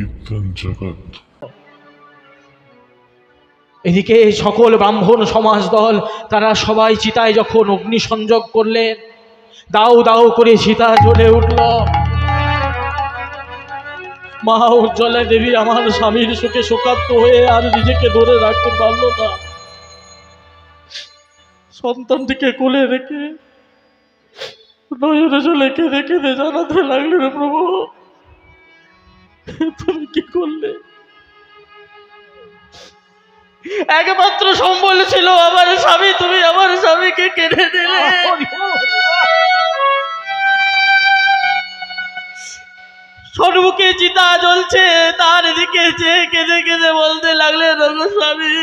কীর্তন জগৎ। এদিকে সকল ব্রাহ্মণ সমাজ দল তারা সবাই চিতায় যখন অগ্নি সংযোগ করলেন দাও দাউ করে চিতা জ্বলে উঠল। মা উজ্জ্বলা দেবী আমার স্বামীর শোকে শোকাত্ত হয়ে আর নিজেকে ধরে রাখতে পারল না। সন্তানটিকে কোলে রেখে নজরে চলে কেঁদে কেঁদে জানাতে লাগলেন, প্রভু। তুমি কি করলে? একমাত্র সম্বল ছিল আমার স্বামী তুমি আমার স্বামীকে কেড়ে দিলে সর্বকে চিতা জ্বলছে তার দিকে যে কেঁদে কেঁদে বলতে লাগলে রঘু স্বামী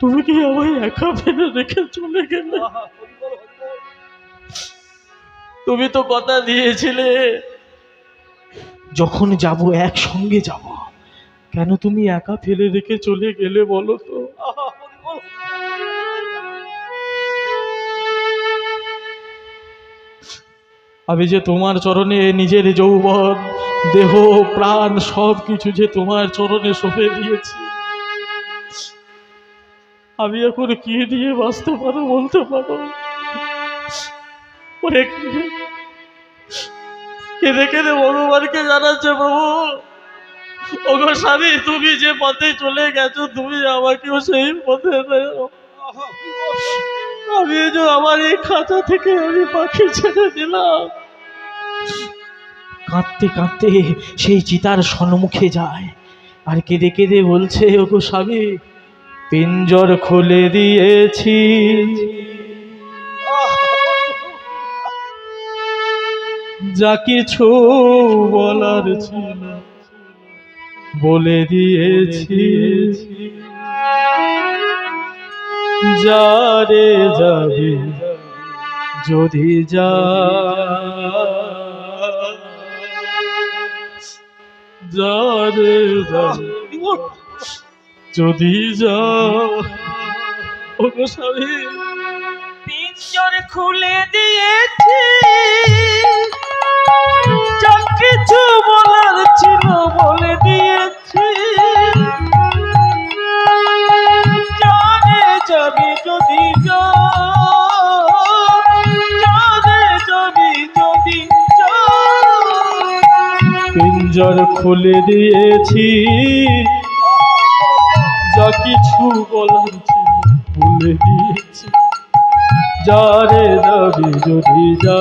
তুমি কি আমায় একা ফেলে রেখে চলে গেলে? তুমি তো কথা দিয়েছিলে যখন যাব একসঙ্গে যাব। কেন তুমি একা ফেলে রেখে চলে গেলে বলো তো? আমি যে তোমার চরণে নিজের যৌবন, দেহ, প্রাণ সব কিছু যে তোমার চরণে সঁপে দিয়েছি, আমি এখন কি দিয়ে বাঁচতে পারো বলতে পারো? কেঁদে কেঁদে ভগবানকে জানাচ্ছে, প্রভু, ওগো স্বামী, তুমি যে পথে চলে গেছো, তুমি আমাকেও সেই পথে। আমি যে আমার এই খাঁচা থেকে আমি পাখি ছেড়ে দিলাম কাঁদতে কাঁদতে সেই চিতার সম্মুখে যায় আর কেঁদে কেঁদে বলছে, ওগো স্বামী, পিঞ্জর খুলে দিয়েছি যা কিছু বলার ছিল বলে দিয়েছি। যারে যাবি, যদি যা। যারে যদি যা। স্বামী। পিঞ্জর খুলে দিয়েছি। যা কিছু বলার ছিল বলে দিয়েছি। জানে যাবি যদি জানে যাবি যদি পিঞ্জর খুলে দিয়েছি, যা কিছু বলার ছিল বলে দিয়েছি। যারে যাবি যদি যা।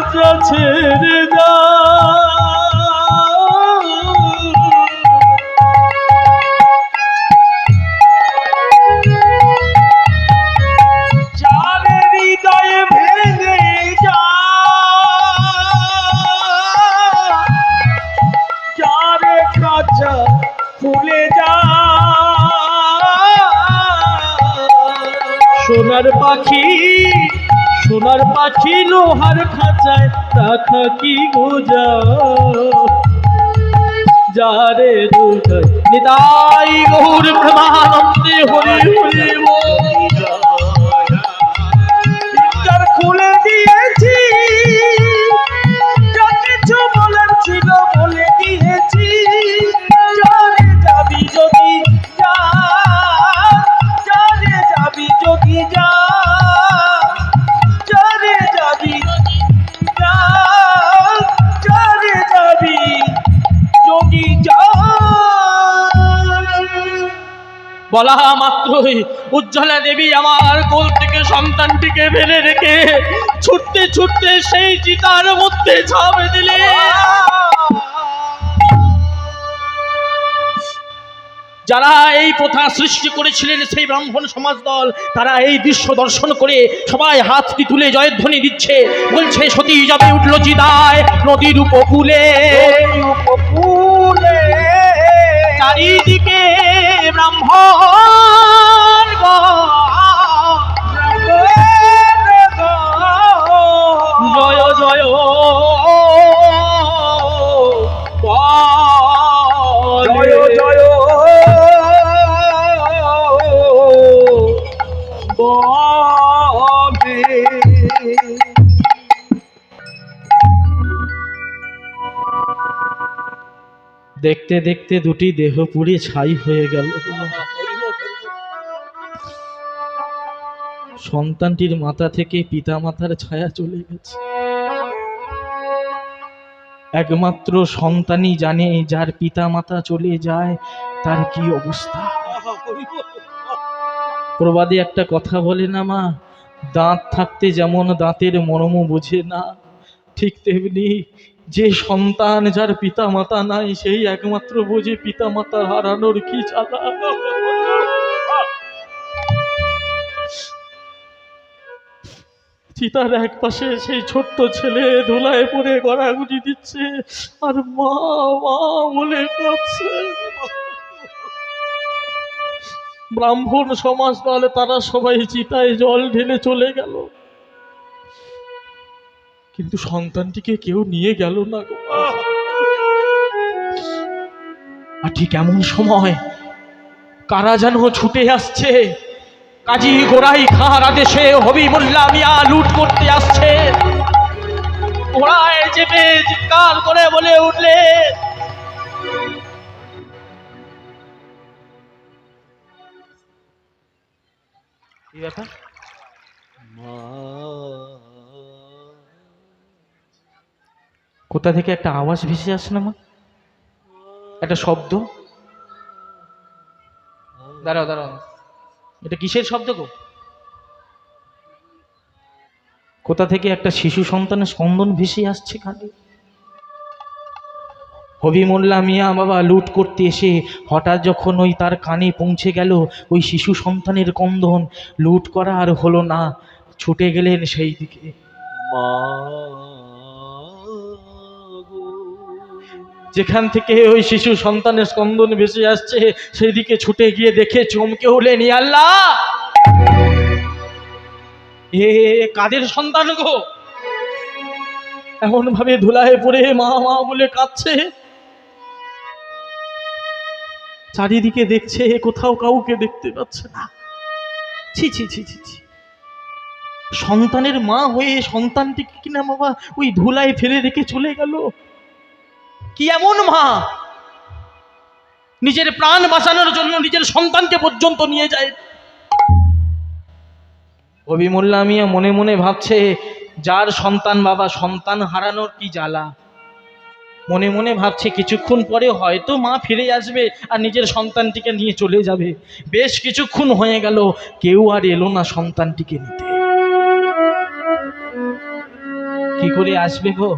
খাঁচা ছেড়ে যা। খাঁচায় রাখা কি গোজা যারে দুর্গা নিতাই গৌর প্রেমানন্দে হরি হরি বলা মাত্রই উজ্জ্বলা দেবী আমার কোল থেকে সন্তানটিকে ফেলে রেখে ছুটতে ছুটতে সেই চিতার মধ্যে ঝাঁপ দিলে। যারা এই প্রথা সৃষ্টি করেছিলেন সেই ব্রাহ্মণ সমাজ দল তারা এই দৃশ্য দর্শন করে সবাই হাতটি তুলে জয়ধ্বনি দিচ্ছে। বলছে সতী যাবে উঠল চিদায় নদীর উপকূলে। চারিদিকে ব্রাহ্মণ। দেখতে দেখতে দুটি দেহ পুড়ে ছাই হয়ে গেল। সন্তানটির মাথা থেকে পিতা মাতার ছায়া চলে গেছে। একমাত্র সন্তানই জানে যার পিতা মাতা চলে যায়, তার কি অবস্থা? প্রবাদে একটা কথা বলে না মা, দাঁত থাকতে যেমন দাঁতের মর্ম বোঝে না, ঠিক তেমনি যে সন্তান যার পিতা মাতা নাই, সেই একমাত্র বোঝে পিতা মাতা হারানোর কি জ্বালা চিতার এক পাশে সেই ছোট্ট ছেলে ধুলায় পড়ে গড়াগুড়ি দিচ্ছে, আর মা মা বলে কাঁদছে ব্রাহ্মণ সমাজ দলে তারা সবাই চিতায় জল ঢেলে চলে গেল। কিন্তু সন্তানটিকে কেউ নিয়ে গেল না গো। আর ঠিক এমন সময় কারা যেন ছুটে আসছে? কাজী গোড়াই খাঁর আদেশে হবি মোল্লা মিয়া লুট করতে আসছে। ঘোড়ায় চেপে চিৎকার করে বলে উঠলে ব্যাপার? কোথা থেকে একটা আওয়াজ ভেসে আসে না মা? একটা শব্দ? দাঁড়াও দাঁড়াও। এটা কিসের শব্দ গো? কোথা থেকে একটা শিশু সন্তানের স্পন্দন ভেসে আসছে খালি হবি মোল্লা মিয়া বাবা লুট করতে এসে হঠাৎ যখন ওই তার কানে পৌঁছে গেল, ওই শিশু সন্তানের কন্দন লুট করা আর হলো না। ছুটে গেলেন সেই দিকে। যেখান থেকে ওই শিশু সন্তানের স্পন্দন ভেসে আসছে সেই দিকে ছুটে গিয়ে দেখে চমকে উঠলেন "ই আল্লাহ! এ, কাদের সন্তান গো? এমন ভাবে ধুলায় পড়ে মা মা বলে কাঁদছে। চারিদিকে দেখছে, কোথাও কাউকে দেখতে পাচ্ছে না। ছি ছি ছি ছি ছি। সন্তানের মা হয়ে সন্তানটিকে কিনা বাবা ওই ধুলায় ফেলে রেখে চলে গেল? কি এমন মা? নিজের প্রাণ বাঁচানোর জন্য নিজের সন্তানকে পর্যন্ত নিয়ে যায়। কবি মিয়া মনে মনে ভাবছে, যার সন্তান বাবা সন্তান হারানোর কি জ্বালা? মনে মনে ভাবছে কিছুক্ষণ পরে হয়তো মা ফিরে আসবে আর নিজের সন্তানটিকে নিয়ে চলে যাবে। বেশ কিছুক্ষণ হয়ে গেল, কেউ আর এলো না সন্তানটিকে নিতে। কি করে আসবে গো?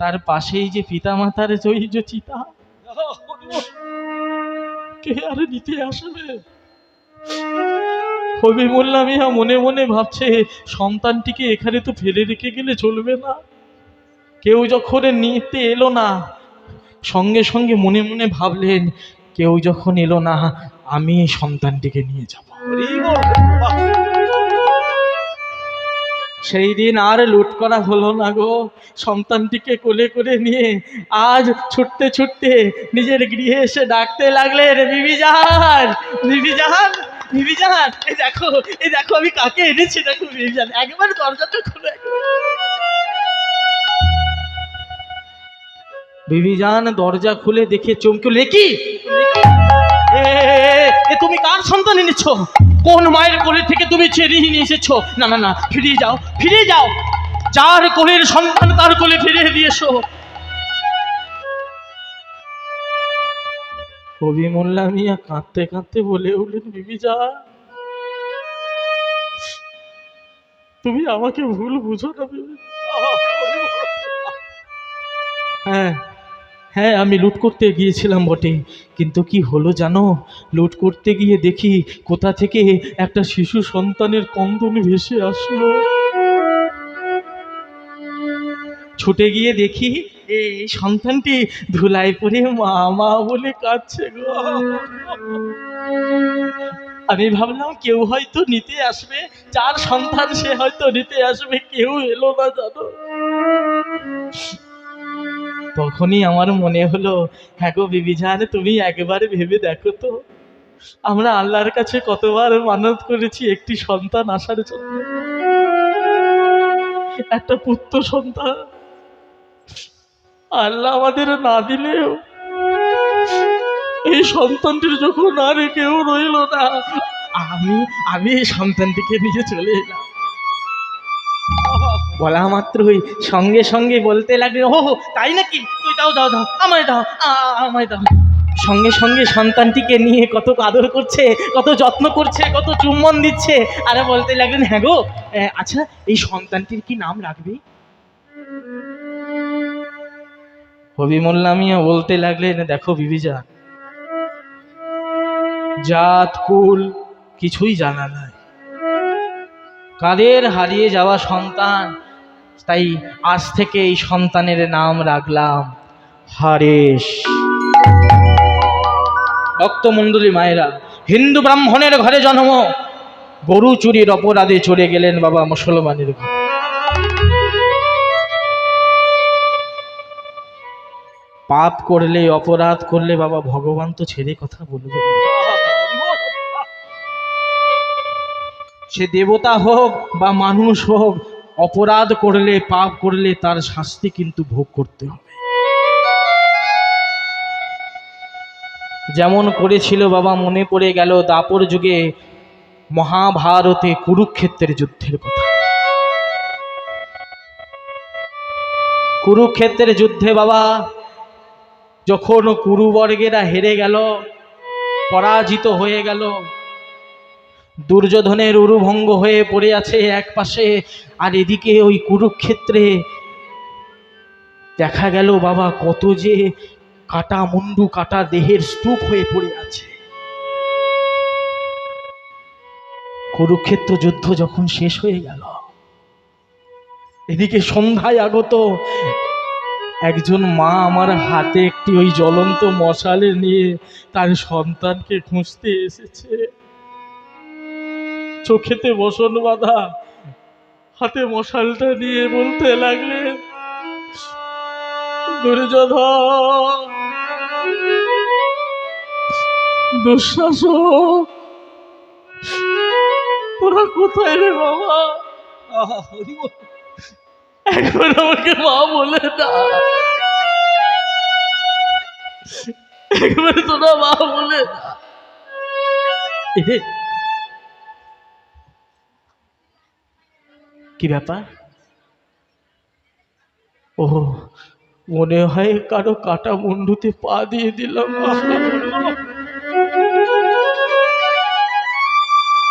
তার পাশেই যে পিতা মাতার জয়ী চিতা। কে আর নিতে আসবে? কবি মোল্লা মিয়া মনে মনে ভাবছে, সন্তানটিকে এখানে তো ফেলে রেখে গেলে চলবে না। কেউ যখন নিতে এলো না, সঙ্গে সঙ্গে মনে মনে ভাবলেন, কেউ যখন এলো না, আমি সন্তানটিকে নিয়ে যাব। সেই দিন আর লুট করা হলো না গো। সন্তানটিকে কোলে করে নিয়ে আজ ছুটতে ছুটতে নিজের গৃহে এসে ডাকতে লাগলেন বিবি জাহান বিবি জাহান বিবি জাহান এই দেখো এই দেখো আমি কাকে এনেছি দেখো বিবি জাহান একবার দরজাটা খুলে বিবি জাহান দরজা খুলে দেখে চমকে কি? এ, এ তুমি কার সন্তান এনেছ? কোন মায়ের কোলে থেকে তুমি ছেড়িয়ে নিয়ে এসেছ? না না না, ফিরিয়ে যাও ফিরিয়ে যাও। যার কোলের সন্তান তার কোলে ফিরিয়ে দিয়েছ কবি মোল্লা মিয়া কাঁদতে কাঁদতে বলে উঠলেন, বিবি যা। তুমি আমাকে ভুল বুঝো না হ্যাঁ হ্যাঁ আমি লুট করতে গিয়েছিলাম বটে। কিন্তু কি হলো জানো? লুট করতে গিয়ে দেখি কোথা থেকে একটা শিশু সন্তানের কন্দন ভেসে আসলো। ছুটে গিয়ে দেখি এই সন্তানটি ধুলায় পড়ে মা মা বলে কাঁদছে গো। আমি ভাবলাম, কেউ হয়তো নিতে আসবে। যার সন্তান সে হয়তো নিতে আসবে, কেউ এলো না জানো। তখনই আমার মনে হলো হ্যাঁ গো বিবিজান তুমি একবার ভেবে দেখো তো। আমরা আল্লাহর কাছে কতবার মানত করেছি একটি সন্তান আসার জন্য। একটা পুত্র সন্তান। আল্লাহ আমাদের না দিলেও এই সন্তানটির যখন আর কেউ রইল না, আমি আমি এই সন্তানটিকে নিয়ে চলে এলাম। বলা মাত্রই সঙ্গে সঙ্গে বলতে লাগল ও তাই নাকি? তুই দাও দাও দাও, আমায় দাও আমায় দাও। সঙ্গে সঙ্গে সন্তানটিকে নিয়ে কত আদর করছে, কত যত্ন করছে, কত চুম্বন দিচ্ছে, আর বলতে লাগলেন হ্যাঁ গো আচ্ছা এই সন্তানটির কি নাম রাখবি? হবি মোল্লা মিয়া বলতে লাগলেন, দেখো বিবিজা, জাত, কুল, কিছুই জানা নাই। কাদের হারিয়ে যাওয়া সন্তান তাই আজ থেকে এই সন্তানের নাম রাখলাম হারেশ। ভক্তমণ্ডলী মায়েরা, হিন্দু ব্রাহ্মণের ঘরে জন্ম। গরু চুরির অপরাধে চড়ে গেলেন বাবা মুসলমানের ঘরে। পাপ করলে, অপরাধ করলে বাবা ভগবান তো ছেড়ে কথা বলবে। সে দেবতা হোক বা মানুষ হোক অপরাধ করলে, পাপ করলে তার শাস্তি কিন্তু ভোগ করতে হবে। যেমন করেছিল বাবা, মনে পড়ে গেল দাপর যুগে মহাভারতে কুরুক্ষেত্রের যুদ্ধের কথা। কুরুক্ষেত্রের যুদ্ধে বাবা, যখন কুরুবর্গেরা হেরে গেল, পরাজিত হয়ে গেল দুর্যোধনের উরুভঙ্গ হয়ে পড়ে আছে এক পাশে, আর এদিকে ওই কুরুক্ষেত্রে দেখা গেল বাবা কত যে কাটা মুন্ডু, কাটা দেহের স্তূপ হয়ে পড়ে আছে। কুরুক্ষেত্র যুদ্ধ যখন শেষ হয়ে গেল, এদিকে সন্ধ্যায় আগত একজন মা আমার হাতে একটি ওই জ্বলন্ত মশালে নিয়ে তার সন্তানকে খুঁজতে এসেছে। চোখেতে বসন বাঁধা, হাতে মশালটা নিয়ে বলতে লাগলেন দুর্যোধন তোরা কোথায় রে বাবা? একবার আমাকে মা বলে না। একবার তোরা মা বলে না। কি ব্যাপার? ও মনে হয় কারও কাটা মুন্ডুতে পা দিয়ে দিলাম।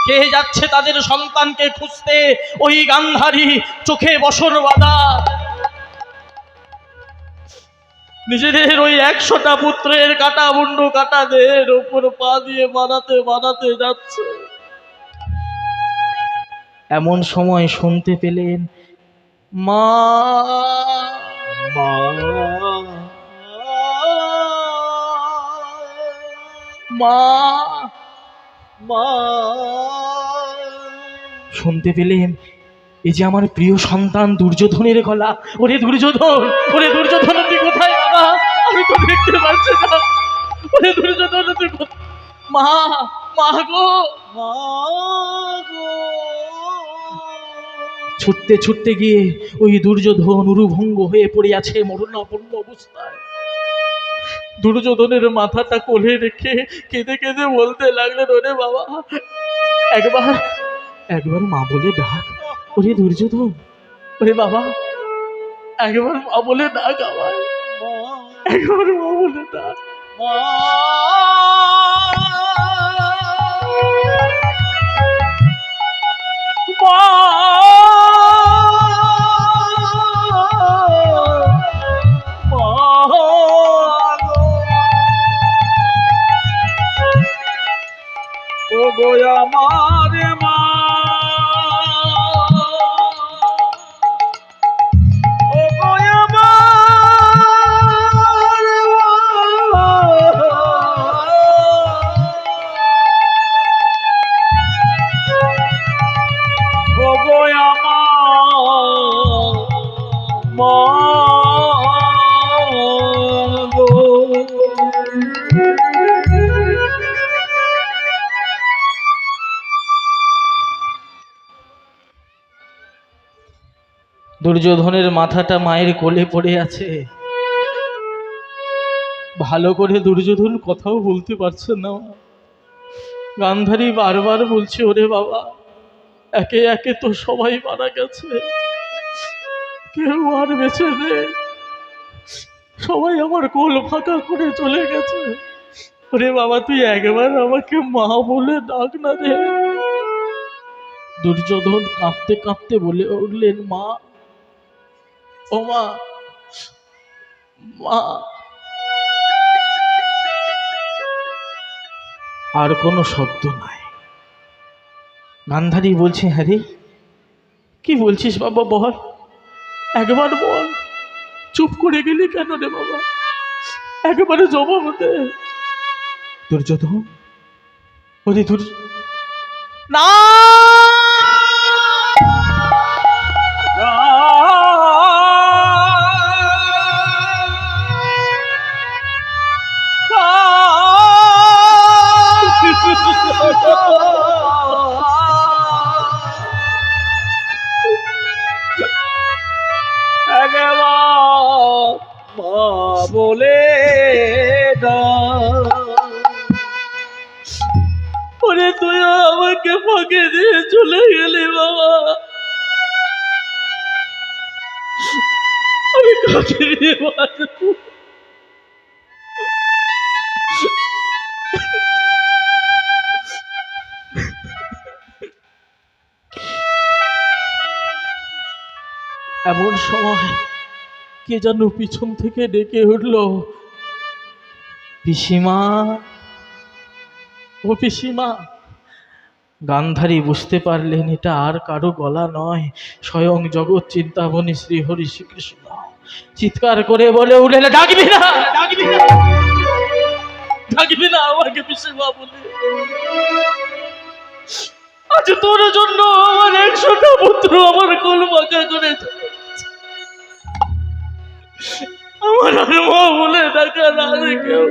কে যাচ্ছে তাদের সন্তানকে খুঁজতে? ওই গান্ধারী চোখে বসর বাঁধা। নিজেদের ওই একশোটা পুত্রের কাটা মুন্ডু কাটাদের ওপর পা দিয়ে বানাতে বানাতে যাচ্ছে। এমন সময় শুনতে পেলেন, মা মা মা শুনতে পেলেন, এই যে আমার প্রিয় সন্তান দুর্যোধনের গলা, ওরে দুর্যোধন ওরে দুর্যোধন তুই কোথায় বাবা? আমি তো দেখতে পাচ্ছি না। ওরে দুর্যোধন তুই মা মা গো মা গো। ছুটতে ছুটতে গিয়ে ওই দুর্যোধন উরুভঙ্গ হয়ে পড়ে আছে মরণাপন্ন অবস্থায়। দুর্যোধনের মাথাটা কোলে রেখে কেঁদে কেঁদে বলতে লাগলেন, ওরে বাবা, একবার একবার মা বলে ডাক, ওরে দুর্যোধন, ওরে বাবা, একবার মা বলে ডাক আমার একবার মা বলে ডাক। মা! দুর্যোধনের মাথাটা মায়ের কোলে পড়ে আছে। ভালো করে দুর্যোধন কথাও বলতে পারছে না। গান্ধারী বারবার বলছে, ওরে বাবা, একে একে তো সবাই মারা গেছে। কেউ আর বেঁচে নেই। সবাই আমার কোল ফাঁকা করে চলে গেছে। ওরে বাবা, তুই একবার আমাকে মা বলে ডাক না রে। দুর্যোধন কাঁপতে কাঁপতে বলে উঠলেন, মা ও মা মা। আর কোনো শব্দ নাই। গান্ধারী বলছে হ্যাঁ রে, কি বলছিস বাবা বল? একবার বল। চুপ করে গেলি কেন রে বাবা? একবারে জবাব দে। দুর্যোধন ওরে দুর না! কে যেন পিছন থেকে ডেকে উঠল? পিসিমা? ও পিসিমা গান্ধারী বুঝতে পারলেন এটা আর কারও গলা নয় স্বয়ং জগৎ চিন্তামণি শ্রী হরি শ্রীকৃষ্ণ। চিৎকার করে বলে উঠলেন ডাকবি না! ডাকবি না! ডাকবি না আমাকে পিসিমা বলে। আজ তোর জন্য আমার একশোটা পুত্র আমার কোল বাঁকা করে চলেছে। আমার আর মা বলে আর কেউ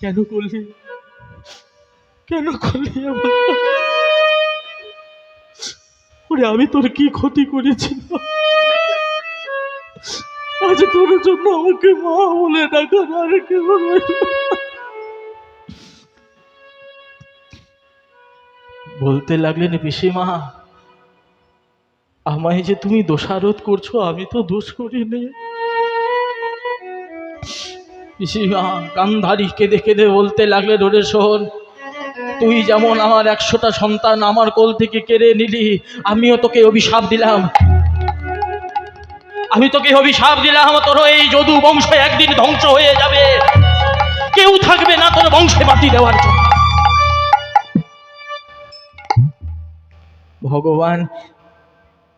কেন করলি? কেন করলি আমার? আমি তোর কি ক্ষতি করেছি আজ তোর জন্য আমাকে মা বলে ডাকা না রে কেউ রইল বলতে লাগলেন পিসিমা। আমায় যে তুমি দোষারোপ করছ, আমি তো দোষ করিনি। পিসিমা গান্ধারী কেঁদে কেঁদে বলতে লাগলে ওরে শোন, তুই যেমন আমার একশোটা সন্তান আমার কোল থেকে কেড়ে নিলি, আমিও তোকে অভিশাপ দিলাম। আমি তোকে অভিশাপ দিলাম, তোর এই যদু বংশ একদিন ধ্বংস হয়ে যাবে। কেউ থাকবে না তোর বংশে বাতি দেওয়ার জন্য। ভগবান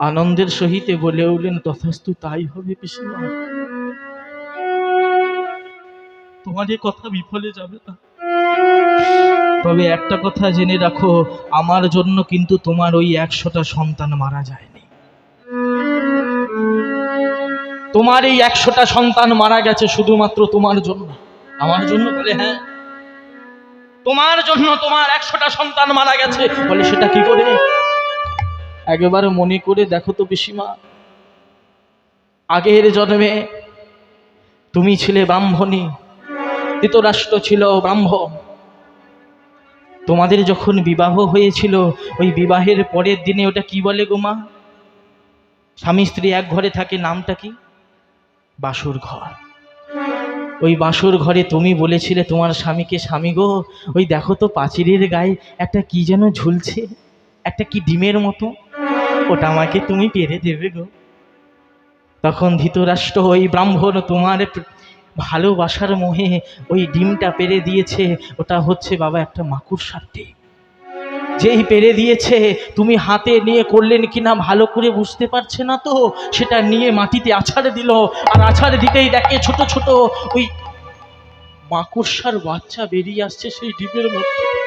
আনন্দের সহিতে বলে উঠলেন, তথাস্তু তাই হবে পিসিমা। তোমার এ কথা বিফলে যাবে না। তবে একটা কথা জেনে রাখো, আমার জন্য কিন্তু তোমার ওই একশোটা সন্তান মারা যায়নি। তোমার এই একশোটা সন্তান মারা গেছে শুধুমাত্র তোমার জন্য। আমার জন্য বলে হ্যাঁ। তোমার জন্য তোমার একশোটা সন্তান মারা গেছে। বলে, সেটা কি করে? একবার মনে করে দেখো তো পিসিমা। আগের জন্মে তুমি ছিলে ব্রাহ্মণী, ধৃতরাষ্ট্র ছিল ব্রাহ্মণ। তোমাদের যখন বিবাহ হয়েছিল, ওই বিবাহের পরের দিনে ওটা কি বলে গো মা? স্বামী স্ত্রী এক ঘরে থাকে, নামটা কি? বাসুর ঘর। ওই বাসুর ঘরে তুমি বলেছিলে তোমার স্বামীকে, স্বামী গো, ওই দেখো তো পাঁচিরের গায়ে একটা কি যেন ঝুলছে, একটা কি ডিমের মতো। ওটা আমাকে তুমি পেরে দেবে গো। তখন ধৃতরাষ্ট্র ওই ব্রাহ্মণ তোমার ভালোবাসার মোহে ওই ডিমটা পেরে দিয়েছে। ওটা হচ্ছে বাবা একটা মাকুড়সার ডিম যেই পেরে দিয়েছে, তুমি হাতে নিয়ে করলেন কিনা ভালো করে বুঝতে পারছে না তো? সেটা নিয়ে মাটিতে আছাড়ে দিল। আর আছাড়ে দিতেই দেখে ছোট ছোট ওই মাকুড়সার বাচ্চা বেরিয়ে আসছে সেই ডিমের মধ্যে।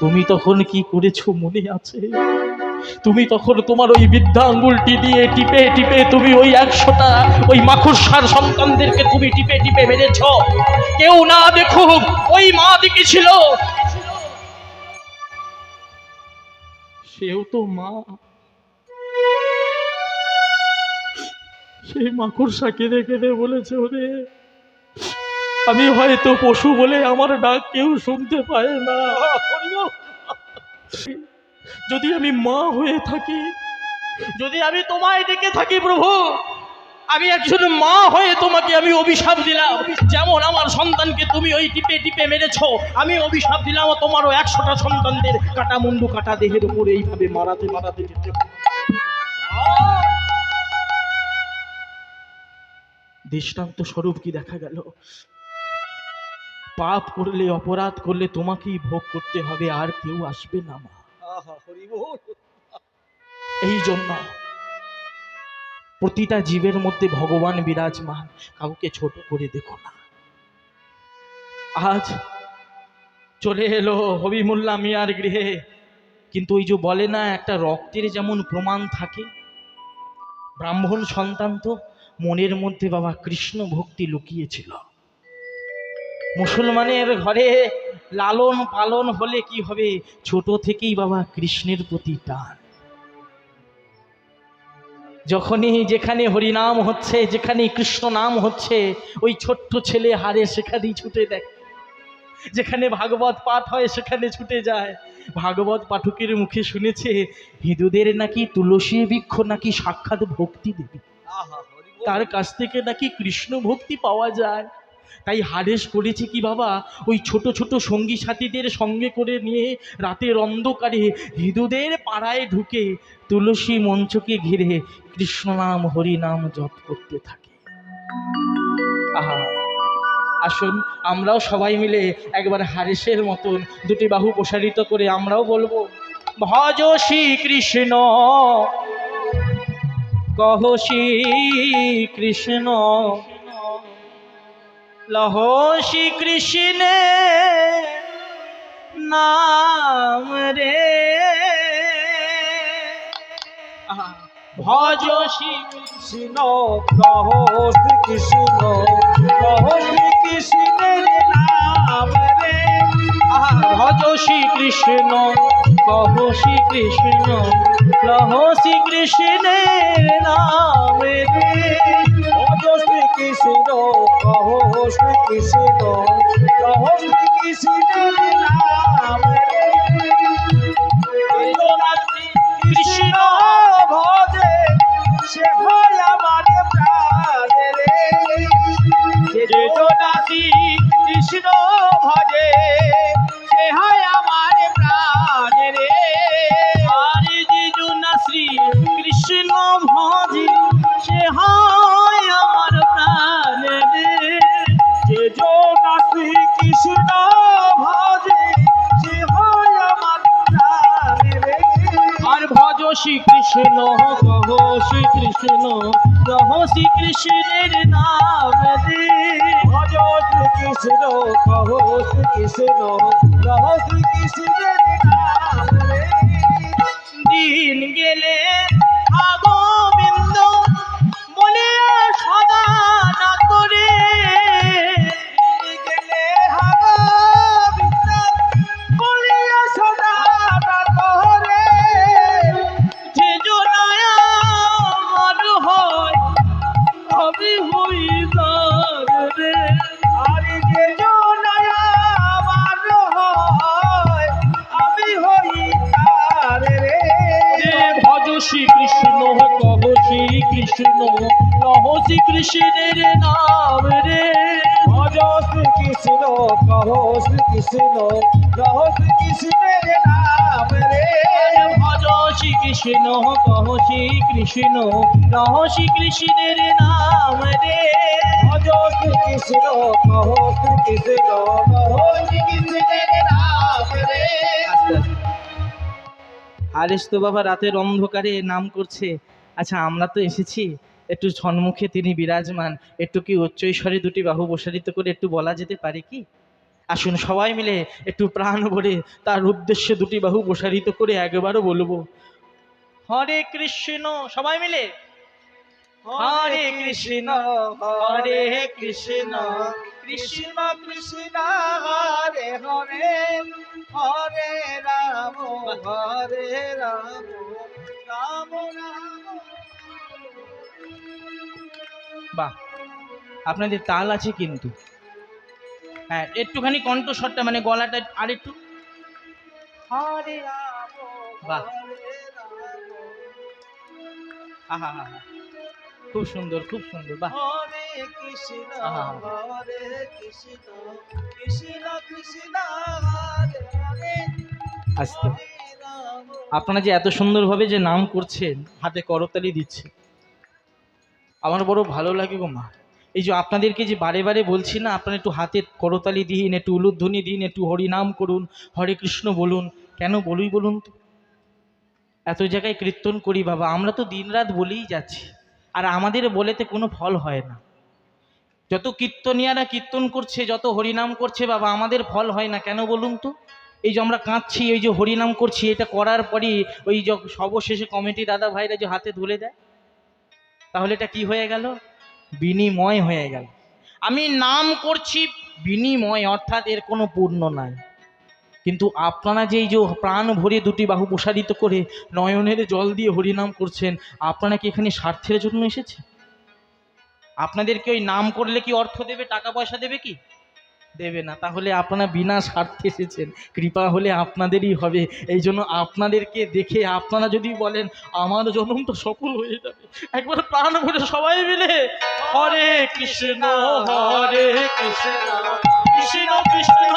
তুমি তখন কি করেছ মনে আছে? তুমি তখন তোমার ওই বিদ্যা আঙ্গুলটি দিয়ে টিপে টিপে তুমি ওই একশোটা ওই মাখুরসার সন্তানদেরকে তুমি টিপে টিপে মেরেছ। কেউ না দেখুক, ওই মা দেখেছিল সেও তো মা। সেই মাকড়সাকে দেখে দে বলেছে, ওরে আমি হয়তো পশু বলে আমার ডাক কেউ শুনতে পায় না। যদি আমি মা হয়ে থাকি, যদি আমি তোমায় ডেকে থাকি প্রভু, আমি একজন মা হয়ে তোমাকে আমি অভিশাপ দিলাম। যেমন আমার সন্তানকে তুমি ওই টিপে টিপে মেরেছ, আমি অভিশাপ দিলাম তোমারও একশোটা সন্তানদের কাটা মুন্ডু, কাটা দেহের উপরে এইভাবে মারাতে মারাতে যেতে। দৃষ্টান্ত স্বরূপ কি দেখা গেল? পাপ করলে অপরাধ করলে তোমাকেই ভোগ করতে হবে আর কেউ আসবে না মা। এই জন্য প্রতিটা জীবের মধ্যে ভগবান বিরাজমান কাউকে ছোট করে দেখো না। আজ চলে এলো হবিমুল্লা মিয়ার গৃহে। কিন্তু ওই যে বলে না একটা রক্তের যেমন প্রমাণ থাকে। ব্রাহ্মণ সন্তান তো মনের মধ্যে বাবা কৃষ্ণ ভক্তি লুকিয়েছিল। মুসলমানের ঘরে লালন পালন হলে কি হবে? ছোট থেকেই বাবা কৃষ্ণের প্রতি টান। যখনই যেখানে হরিনাম হচ্ছে যেখানে কৃষ্ণ নাম হচ্ছে ওই ছোট্ট ছেলে হারে সেখানেই ছুটে দেয়। যেখানে ভাগবত পাঠ হয় সেখানে ছুটে যায়। ভাগবত পাঠকের মুখে শুনেছে হিন্দুদের নাকি তুলসী বৃক্ষ নাকি সাক্ষাৎ ভক্তি দেবে? তার কাছ থেকে নাকি কৃষ্ণ ভক্তি পাওয়া যায়। তাই হারেস করেছে কি বাবা, ওই ছোট ছোট সঙ্গী সাথীদের সঙ্গে করে নিয়ে রাতের অন্ধকারে হিন্দুদের পাড়ায় ঢুকে তুলসী মঞ্চকে ঘিরে কৃষ্ণ নাম জপ করতে থাকে। আহা, আসুন আমরাও সবাই মিলে একবার হারেসের মতন দুটি বাহু প্রসারিত করে আমরাও বলব, ভজ শ্রী কৃষ্ণ কহ শ্রী কৃষ্ণ লহ শ্রী কৃষ্ণ নাম রে। ভজ শ্রী কৃষ্ণ কহ শ্রী কৃষ্ণ কহ নাম রে। ভজ শ্রী কৃষ্ণ কহ শ্রী কৃষ্ণ, লহ শ্রী নাম রে। কৃষ্ণ, কহ শ্রী কৃষ্ণ, কহ শ্রী কৃষ্ণের নাম কৃষ্ণ ভজে, সে হয় আমার প্রাণ রে। যে কৃষ্ণ ভজে কৃষ্ণ কহ শ্রী কৃষ্ণের নাম। ভজ শ্রী কৃষ্ণ কহ শ্রী কৃষ্ণ কহ শ্রী কৃষ্ণ কহ শ্রী কৃষ্ণের নাম রে। ভজ শ্রী কৃষ্ণ কহ শ্রী কৃষ্ণ কহ শ্রী কৃষ্ণের নাম রে। ভজ শ্রী কৃষ্ণ কহ শ্রী কৃষ্ণ কহ শ্রী কৃষ্ণের নাম রে। হারেস তো বাবা রাতের অন্ধকারে নাম করছে। আচ্ছা আমরা তো এসেছি। একটু সম্মুখে তিনি বিরাজমান। একটু কি উচ্চৈস্বরে দুটি বাহু প্রসারিত করে একটু বলা যেতে পারে কি? আসুন সবাই মিলে একটু প্রাণ ভরে তার উদ্দেশ্যে দুটি বাহু প্রসারিত করে একবারও বলব। হরে কৃষ্ণ, সবাই মিলে? হরে কৃষ্ণ হরে কৃষ্ণ কৃষ্ণ কৃষ্ণ, হরে হরে হরে রাম হরে রাম রাম রাম। বাহ, আপনাদের তাল আছে কিন্তু। হ্যাঁ একটুখানি কণ্ঠস্বরটা মানে গলাটা আর একটু। বাহ। আহা হা হা খুব সুন্দর খুব সুন্দর বাহ। আস্তে। আপনারা যে এত সুন্দরভাবে যে নাম করছেন হাতে করতালি দিচ্ছে আমার বড় ভালো লাগে গো মা। এই যে আপনাদেরকে যে বারে বারে বলছি না, আপনারা একটু হাতে করতালি দিন, একটু উলুধ্বনি দিন, একটু হরিনাম করুন, হরে কৃষ্ণ বলুন। কেন বলুই বলুন তো? এত জায়গায় কীর্তন করি বাবা, আমরা তো দিনরাত বলেই যাচ্ছি। আর আমাদের বলেতে কোনো ফল হয় না। যত কীর্তনিয়ারা কীর্তন করছে, যত হরিনাম করছে বাবা, আমাদের ফল হয় না। কেন বলুন তো? এই যে আমরা কাঁদছি, এই যে হরিনাম করছি, এটা করার পরই ওই যে সর্বশেষে কমিটি দাদা ভাইরা যে হাতে ধুলে দেয়, তাহলে এটা কি হয়ে গেল? বিনিময় হয়ে গেল। আমি নাম করছি বিনিময়, অর্থাৎ এর কোনো পূর্ণ নাই। কিন্তু আপনারা যেই যে প্রাণ ভরে দুটি বাহু প্রসারিত করে নয়নের জল দিয়ে হরিনাম করছেন, আপনারা কি এখানে স্বার্থের জন্য এসেছে আপনাদেরকে ওই নাম করলে কি অর্থ দেবে, টাকা পয়সা দেবে কি? দেবে না। তাহলে আপনারা বিনা স্বার্থে এসেছেন। কৃপা হলে আপনাদেরই হবে। এই জন্য আপনাদেরকে দেখে আপনারা যদি বলেন, আমার জন্ম তো সফল হয়ে যাবে। একবার প্রাণ ভরে সবাই মিলে, হরে কৃষ্ণ হরে কৃষ্ণ। কৃষ্ণ কৃষ্ণ